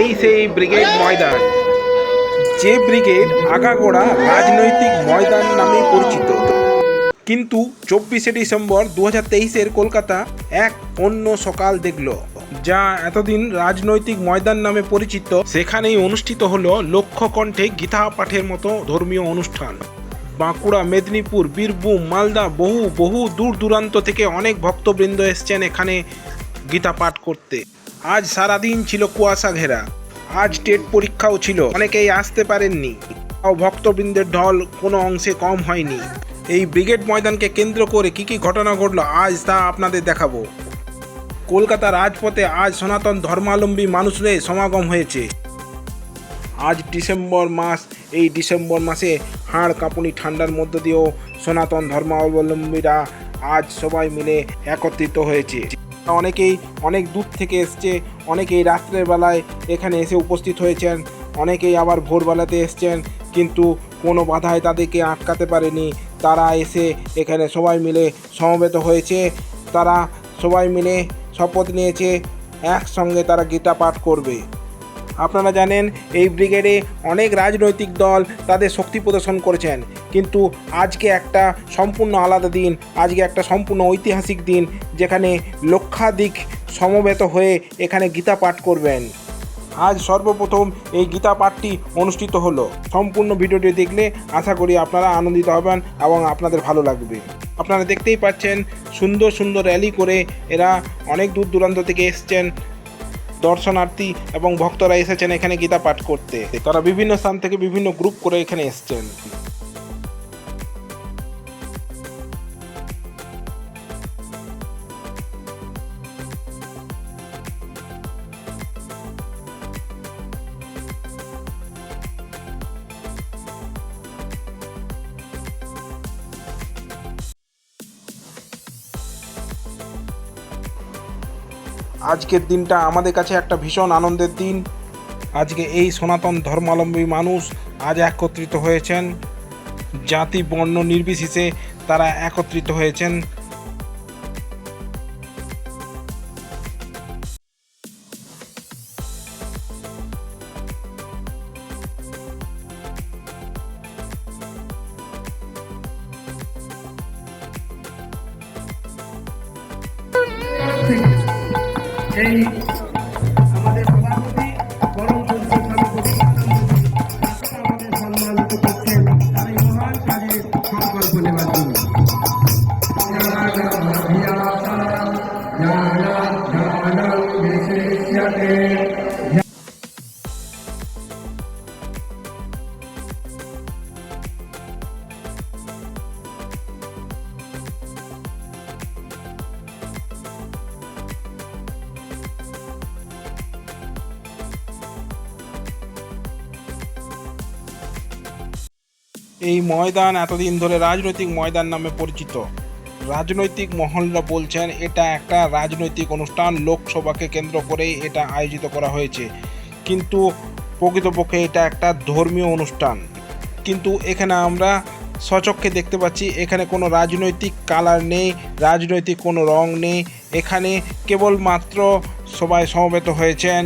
এই সেই ব্রিগেড ময়দান, যে ব্রিগেড আগাগোড়া রাজনৈতিক ময়দান নামে পরিচিত। কিন্তু চব্বিশে ডিসেম্বর দু হাজার তেইশের কলকাতা এক অন্য সকাল দেখল, যা এতদিন রাজনৈতিক ময়দান নামে পরিচিত। সেখানেই অনুষ্ঠিত হলো লক্ষ্য কণ্ঠে গীতা পাঠের মতো ধর্মীয় অনুষ্ঠান। বাঁকুড়া, মেদিনীপুর, বীরভূম, মালদা বহু বহু দূর দূরান্ত থেকে অনেক ভক্তবৃন্দ এসছেন এখানে গীতা পাঠ করতে। আজ সারাদিন ছিল কুয়াশা ঘেরা। আজ টেট পরীক্ষাও ছিল। অনেকেই আসতে পারেননি। ভক্তবৃন্দের ঢল কোনো অংশে কম হয়নি। এই ব্রিগেড ময়দানকে কেন্দ্র করে কি কি ঘটনা ঘটলো, আজ তা আপনাদের দেখাবো। কলকাতা রাজপথে আজ সনাতন ধর্মাবলম্বী মানুষদের সমাগম হয়েছে। আজ ডিসেম্বর মাস। এই ডিসেম্বর মাসে হাড় কাঁপুনি ঠান্ডার মধ্য দিয়েও সনাতন ধর্মাবলম্বীরা আজ সবাই মিলে একত্রিত হয়েছে। অনেকেই অনেক দূর থেকে এসছে, অনেকেই রাত্রের বেলায় এখানে এসে উপস্থিত হয়েছেন, অনেকেই আবার ভোরবেলাতে এসছেন, কিন্তু কোনো বাধায় তাদেরকে আটকাতে পারেনি। তারা এসে এখানে সবাই মিলে সমবেত হয়েছে, তারা সবাই মিলে শপথ নিয়েছে, একসঙ্গে তারা গীতা পাঠ করবে। আপনারা জানেন, এই ব্রিগেডে অনেক রাজনৈতিক দল তাদের শক্তি প্রদর্শন করেছেন। কিন্তু আজকে একটা সম্পূর্ণ আলাদা দিন, আজকে একটা সম্পূর্ণ ঐতিহাসিক দিন, যেখানে লক্ষাধিক সমবেত হয়ে এখানে গীতা পাঠ করবেন। আজ সর্বপ্রথম এই গীতা পাঠটি অনুষ্ঠিত হলো। সম্পূর্ণ ভিডিওটি দেখলে আশা করি আপনারা আনন্দিত হবেন এবং আপনাদের ভালো লাগবে। আপনারা দেখতেই পাচ্ছেন, সুন্দর সুন্দর র্যালি করে এরা অনেক দূর দূরান্ত থেকে এসছেন। দর্শনার্থী এবং ভক্তরা এসেছেন এখানে গীতা পাঠ করতে। তারা বিভিন্ন স্থান থেকে বিভিন্ন গ্রুপ করে এখানে এসছেন। আজকের দিনটা আমাদের কাছে একটা ভীষণ আনন্দের দিন। আজকে এই সনাতন ধর্মাবলম্বী মানুষ আজ একত্রিত হয়েছেন। জাতি, বর্ণ নির্বিশেষে তারা একত্রিত হয়েছেন। এই আমাদের এই ময়দান এতদিন ধরে রাজনৈতিক ময়দান নামে পরিচিত। রাজনৈতিক মহলরা বলছেন, এটা একটা রাজনৈতিক অনুষ্ঠান, লোকসভাকে কেন্দ্র করেই এটা আয়োজিত করা হয়েছে। কিন্তু প্রকৃতপক্ষে এটা একটা ধর্মীয় অনুষ্ঠান। কিন্তু এখানে আমরা সচক্ষে দেখতে পাচ্ছি, এখানে কোনো রাজনৈতিক কালার নেই, রাজনৈতিক কোনো রং নেই। এখানে কেবলমাত্র সবাই সমবেত হয়েছেন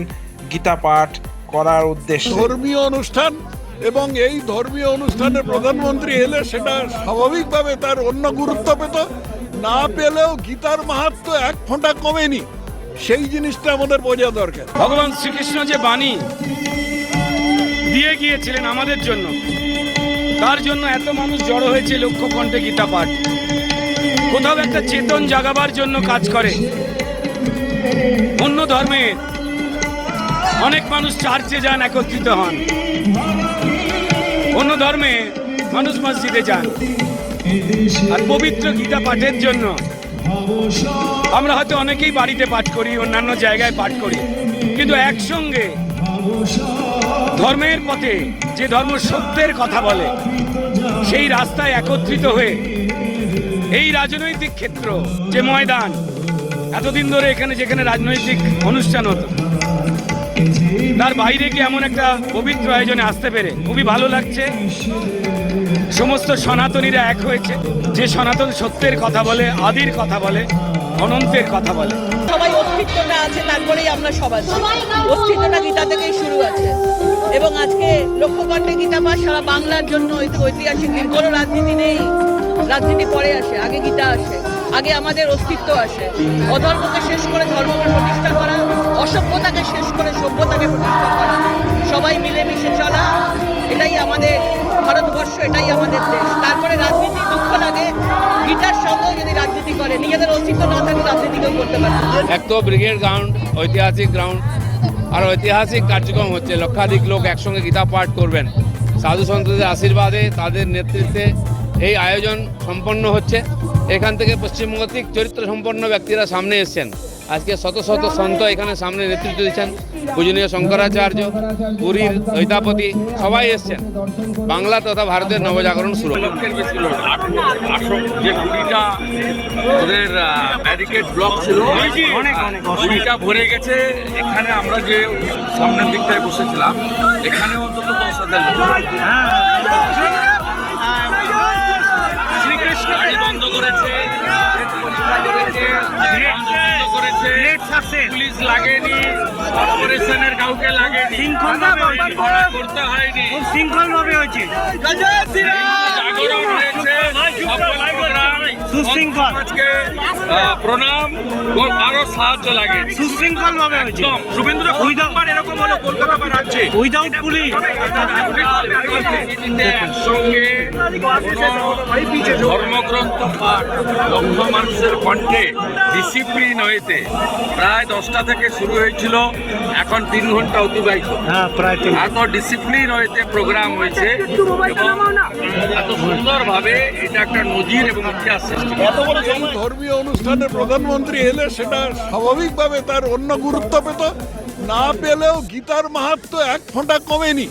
গীতা পাঠ করার উদ্দেশ্যে। ধর্মীয় অনুষ্ঠান এবং এই ধর্মীয় অনুষ্ঠানে প্রধানমন্ত্রী এলে সেটা স্বাভাবিকভাবে তার অন্য গুরুত্ব পেত। না পেলেও গীতার মাহাত্ম এক ফোঁটা কমেনি। সেই জিনিসটা আমাদের বোঝা দরকার। ভগবান শ্রীকৃষ্ণ যে বাণী দিয়ে গিয়েছিলেন আমাদের জন্য, তার জন্য এত মানুষ জড়ো হয়েছে লক্ষ্য কণ্ঠে গীতা পাঠ। কোথাও একটা চেতন জাগাবার জন্য কাজ করে। অন্য ধর্মের অনেক মানুষ চার্চে যান, একত্রিত হন। অন্য ধর্মে মানুষ মসজিদে যান। আর পবিত্র গীতা পাঠের জন্য আমরা হয়তো অনেকেই বাড়িতে পাঠ করি, অন্যান্য জায়গায় পাঠ করি। কিন্তু একসঙ্গে ধর্মের পথে যে ধর্ম সত্যের কথা বলে, সেই রাস্তায় একত্রিত হয়ে এই রাজনৈতিক ক্ষেত্র যে ময়দান, এতদিন ধরে এখানে যেখানে রাজনৈতিক অনুষ্ঠান হতো তার বাইরে কি এমন একটা পবিত্র আয়োজনে আসতে পেরে খুবই ভালো লাগছে? সমস্ত সনাতনীরা এক হয়েছে। যে সনাতন সত্যের কথা বলে, আদির কথা বলে, অনন্তের কথা বলে। সবাই অস্তিত্বটা আছে, তারপরেই আমরা সব আছি। অস্তিত্বটা গীতা থেকেই শুরু আছে। এবং আজকে লক্ষ্যকণ্ঠে গীতা পাঠ সারা বাংলার জন্য ঐতি- ঐতিহাসিক দিন কোনো রাজনীতি নেই। রাজনীতি পরে আসে, আগে গীতা আসে, আগে আমাদের অস্তিত্ব আসে। অধর্মকে শেষ করে ধর্মকে প্রতিষ্ঠা করা অসভ্যতাকে শেষ করে সভ্যতাকে প্রতিষ্ঠা করা। সবাই মিলেমিশে চলা, এটাই আমাদের ভারতবর্ষ, এটাই আমাদের দেশ। তারপরে রাজনীতি, দুঃখ লাগে। গীতার সঙ্গেও যদি রাজনীতি করে, নিজেদের অস্তিত্ব না থাকলে রাজনীতি কেউ করতে পারে এক তো ব্রিগেড গ্রাউন্ড, ঐতিহাসিক গ্রাউন্ড, আর ঐতিহাসিক কার্যক্রম হচ্ছে লক্ষাধিক লোক একসঙ্গে গীতা পাঠ করবেন। সাধু সন্তদের আশীর্বাদে তাদের নেতৃত্বে এই আয়োজন সম্পন্ন হচ্ছে। এখান থেকে পশ্চিমবঙ্গ থেকে চরিত্র সম্পন্ন ব্যক্তিরা সামনে এসছেন। আজকে শত শত সন্ত এখানে সামনে নেতৃত্ব দিচ্ছেন পূজনীয় শঙ্করাচার্য পুরীর দৈতাপতি সবাই এসছেন। বাংলা তথা ভারতের নবজাগরণ শুরু যে কুড়িটা ওদের ব্যারিকেড ব্লক ছিল কুড়িটা ভরে গেছে। এখানে আমরা যে সামনের দিকটায় বসেছিলাম এখানে অন্তত দশ হাজার পুলিশ লাগেনি কর্পোরেশনের কাউকে লাগেনি। ভাড়া করতে হয়নি। জাগরণ হয়েছে। সফল প্রোগ্রাম সমাজকে প্রণাম আরও সাহায্য লাগে। সুশৃঙ্খল ভাবে শুভেন্দ্র প্রথমবার এরকম হলো কলকাতা বা রাজ্যে। উইদাউট পুলিশ একসঙ্গে ধর্মগ্রন্থ পাঠ লক্ষ মানুষের কণ্ঠে ডিসিপ্লিন হয়েছে। প্রায় দশটা থেকে শুরু হয়েছিল এখন তিন ঘণ্টা অতিবাহিত। এত ডিসিপ্লিন হয়েছে প্রোগ্রাম হয়েছে এবং এত সুন্দরভাবে এটা একটা নজির এবং ইতিহাস সৃষ্টি ধর্মীয় অনুষ্ঠানে প্রধানমন্ত্রী এলে সেটা স্বাভাবিকভাবে তার অন্য গুরুত্ব পেত। না পেলেও গীতার মাহাত্ম এক ফোঁটা কমেনি।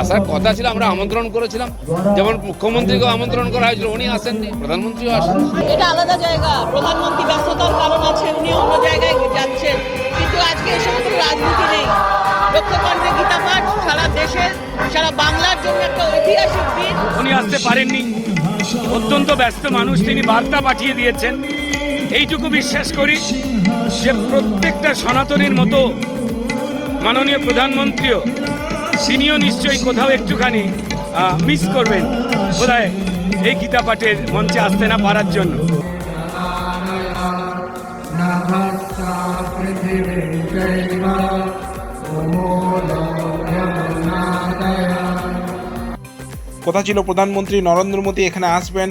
আসার কথা ছিল আমরা আমন্ত্রণ করেছিলাম। যেমন মুখ্যমন্ত্রীকেও আমন্ত্রণ করা হয়েছিল উনি আসেননি প্রধানমন্ত্রীও আসেন এটা আলাদা জায়গা প্রধানমন্ত্রী ব্যস্ততার কারণ আছে উনি অন্য জায়গায় যাচ্ছেন। কিন্তু আজকে এসব কোনো রাজনীতি নেই। লক্ষ্যকণ্ঠে গীতা পাঠ সারা দেশের সারা বাংলার জন্য একটা ঐতিহাসিক দিন। উনি আসতে পারেননি। অত্যন্ত ব্যস্ত মানুষ তিনি বার্তা পাঠিয়ে দিয়েছেন। এইটুকু বিশ্বাস করি যে প্রত্যেকটা সনাতনীর মতো মাননীয় প্রধানমন্ত্রীও, তিনিও নিশ্চয়ই কোথাও একটুখানি মিস করবেন বোধহয় এই গীতা পাঠের মঞ্চে আসতে না পারার জন্য। কথা ছিল প্রধানমন্ত্রী নরেন্দ্র মোদী এখানে আসবেন।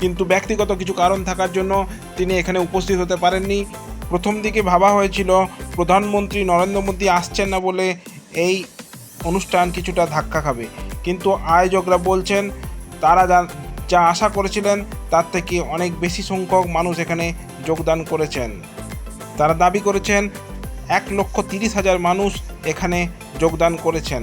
কিন্তু ব্যক্তিগত কিছু কারণ থাকার জন্য তিনি এখানে উপস্থিত হতে পারেননি। প্রথম দিকে ভাবা হয়েছিল, প্রধানমন্ত্রী নরেন্দ্র মোদী আসছেন না বলে এই অনুষ্ঠান কিছুটা ধাক্কা খাবে। কিন্তু আয়োজকরা বলছেন, তারা যা যা আশা করেছিলেন, তার থেকে অনেক বেশি সংখ্যক মানুষ এখানে যোগদান করেছেন। তারা দাবি করেছেন, এক লক্ষ তিরিশ হাজার মানুষ এখানে যোগদান করেছেন।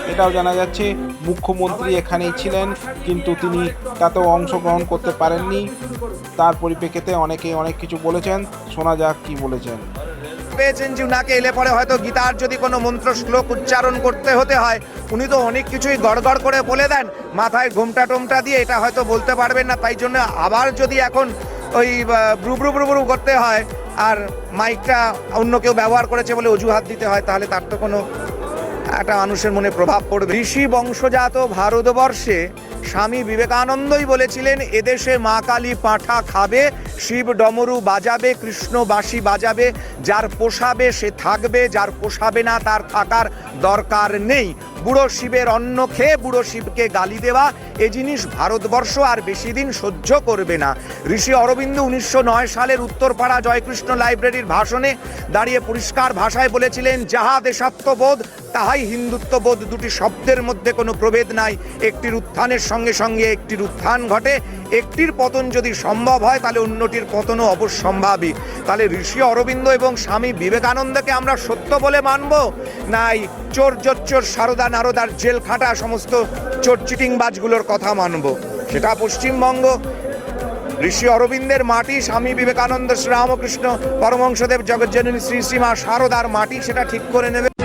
এটাও জানা যাচ্ছে মুখ্যমন্ত্রী এখানেই ছিলেন কিন্তু তিনি তাতেও অংশগ্রহণ করতে পারেননি। তার পরিপ্রেক্ষিতে অনেকে অনেক কিছু বলেছেন শোনা যাক কি বলেছেন। পেয়েছেন যে উনাকে এলে পরে হয়তো গীতার যদি কোনো মন্ত্র শ্লোক উচ্চারণ করতে হতে হয় উনি তো অনেক কিছুই গড়গড় করে বলে দেন। মাথায় ঘোমটা টোমটা দিয়ে এটা হয়তো বলতে পারবেন না তাই জন্য আবার যদি এখন ওই আহ, ব্রু ব্রু ব্রু ব্রু করতে হয় আর মাইকটা অন্য কেউ ব্যবহার করেছে বলে অজুহাত দিতে হয় তাহলে তার তো কোনো একটা মানুষের মনে প্রভাব পড়বে। ঋষি বংশজাত ভারতবর্ষে স্বামী বিবেকানন্দই বলেছিলেন, এদেশে মা কালী পাঁঠা খাবে, শিব ডমরু বাজাবে, কৃষ্ণ বাঁশি বাজাবে, যার পোষাবে সে থাকবে, যার পোষাবে না তার থাকার দরকার নেই। বুড়ো শিবের অন্ন খেয়ে বুড়ো শিবকে গালি দেওয়া, এ জিনিস ভারতবর্ষ আর বেশি দিন সহ্য করবে না। ঋষি অরবিন্দ উনিশশো নয় সালের উত্তরপাড়া জয়কৃষ্ণ লাইব্রেরির ভাষণে দাঁড়িয়ে পরিষ্কার ভাষায় বলেছিলেন, যাহা দেশাত্মবোধ তাহাই হিন্দুত্ববোধ দুটি শব্দের মধ্যে কোনো প্রভেদ নাই। একটির উত্থানের সঙ্গে সঙ্গে একটির উত্থান ঘটে। একটির পতন যদি সম্ভব হয়, তাহলে অন্যটির পতনও অবশ্যম্ভাবী। তাহলে ঋষি অরবিন্দ এবং স্বামী বিবেকানন্দকে আমরা সত্য বলে মানব? নাই, চোর জোচ্চোর, সারদা নারদার জেল খাটা সমস্ত চোর চিটিংবাজগুলোর কথা মানব। সেটা পশ্চিমবঙ্গ। ঋষি অরবিন্দের মাটি, স্বামী বিবেকানন্দ, শ্রীরামকৃষ্ণ পরমংশদেব জগজ্জননী, শ্রী শ্রীমা সারদার মাটি, সেটা ঠিক করে নেবে।